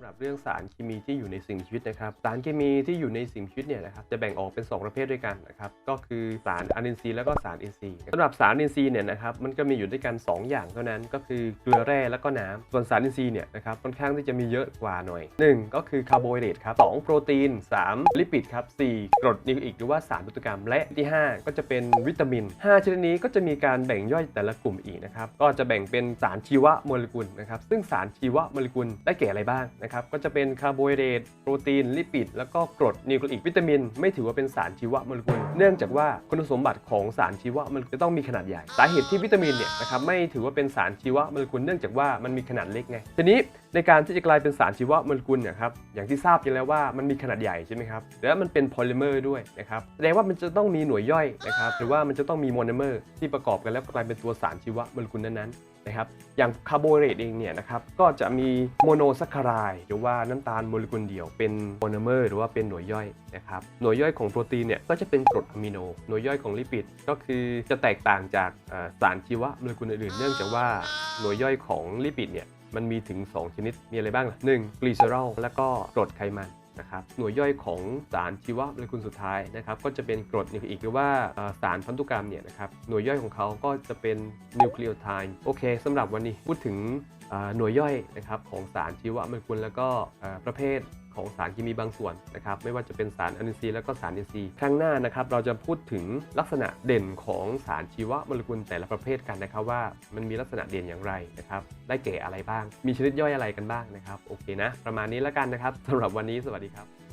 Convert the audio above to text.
ำหรับเรื่องสารเคมีที่อยู่ในสิ่งมีชีวิตนะครับสารเคมีที่อยู่ในสิ่งมีชีวิตเนี่ยนะครับจะแบ่งออกเป็น 2 ประเภทด้วยกันนะครับก็คือสารอะมินทรีย์แล้วก็สารอินทรีย์สำหรับสารอินทรีย์เนี่ยนะครับมันก็มีอยู่ด้วยกัน 2 อย่างเท่านั้นก็คือเกลือแร่แล้วก็น้ำส่วนสารอินทรีย์เนี่ยนะครับค่อนข้างที่จะมีเยอะกว่าหน่อย 1 ก็คือคาร์โบไฮเดรตครับ2โปรตีน 3 ลิปิดครับ4กรดนิวคลีอิกหรือว่าสารพันธุกรรม และที่ 5 ก็จะเป็นวิตามิน 5 ชนิดนี้ก็จะมีการแบ่งย่อยแต่ละกลุ่มอีกนะครับก็จะแบ่งเป็นสารชีวโมเลกุลนะครับซึ่งสารชีวโมเลกุลได้แก่อะไรบ้างนะครับก็จะเป็นคาร์โบไฮเดรตโปรตีน ลิปิด แล้วก็กรดนิวคลีอิกวิตามิน ไม่ถือว่าเป็นสารชีวโมเลกุล เนื่องจากว่าคุณสมบัติของสารชีวโมเลกุลจะต้องมีขนาดใหญ่ สาเหตุที่วิตามินเนี่ยนะครับไม่ถือว่าเป็นสารชีวโมเลกุลเนื่องจากว่ามันมีขนาดเล็กไงทีนี้ในการที่จะกลายเป็นสารชีวโมเลกุลเนี่ยครับอย่างที่ทราบกันแล้วว่ามันมีขนาดใหญ่ใช่ไหมครับและมันเป็นโพลิเมอร์ด้วยนะครับแสดงว่ามันจะต้องมีหน่วยย่อยนะครับหรือว่ามันจะต้องมีโมโนเมอร์ที่ประกอบกันแล้วกลายเป็นตัวสารชีวโมเลกุลนั้นๆนะครับอย่างคาร์โบไฮเดรตเองเนี่ยนะครับก็จะมีโมโนซัคคารายหรือว่าน้ำตาลโมเลกุลเดียวเป็นโมโนเมอร์หรือว่าเป็นหน่วยย่อยนะครับหน่วยย่อยของโปรตีนเนี่ยก็จะเป็นกรดอะมิโนหน่วยย่อยของลิปิดก็คือจะแตกต่างจากสารชีวโมเลกุลอื่นๆเนื่องจากว่าหน่วยย่อยของลิปิดเนี่ยมันมีถึง 2 ชนิดมีอะไรบ้างล่ะหนึ่งกลีเซอรอลแล้วก็กรดไขมันนะครับหน่วยย่อยของสารชีวโมเลกุลสุดท้ายนะครับก็จะเป็นกรดนิวคลีกหรือว่าสารพันธุกรรมเนี่ยนะครับหน่วยย่อยของเขาก็จะเป็นนิวคลีโอไทด์โอเคสำหรับวันนี้พูดถึง หน่วยย่อยนะครับของสารชีวะมเลกุลแล้วก็ประเภทของสารเคมีบางส่วนนะครับไม่ว่าจะเป็นสารอนินทรีย์แล้วก็สารอินทรีย์ครั้งหน้านะครับเราจะพูดถึงลักษณะเด่นของสารชีวโมเลกุลแต่ละประเภทกันนะครับว่ามันมีลักษณะเด่นอย่างไรนะครับได้เก่อะไรบ้าง มีชนิดย่อยอะไรกันบ้างนะครับโอเคนะประมาณนี้แล้วกันนะครับสำหรับวันนี้สวัสดีครับ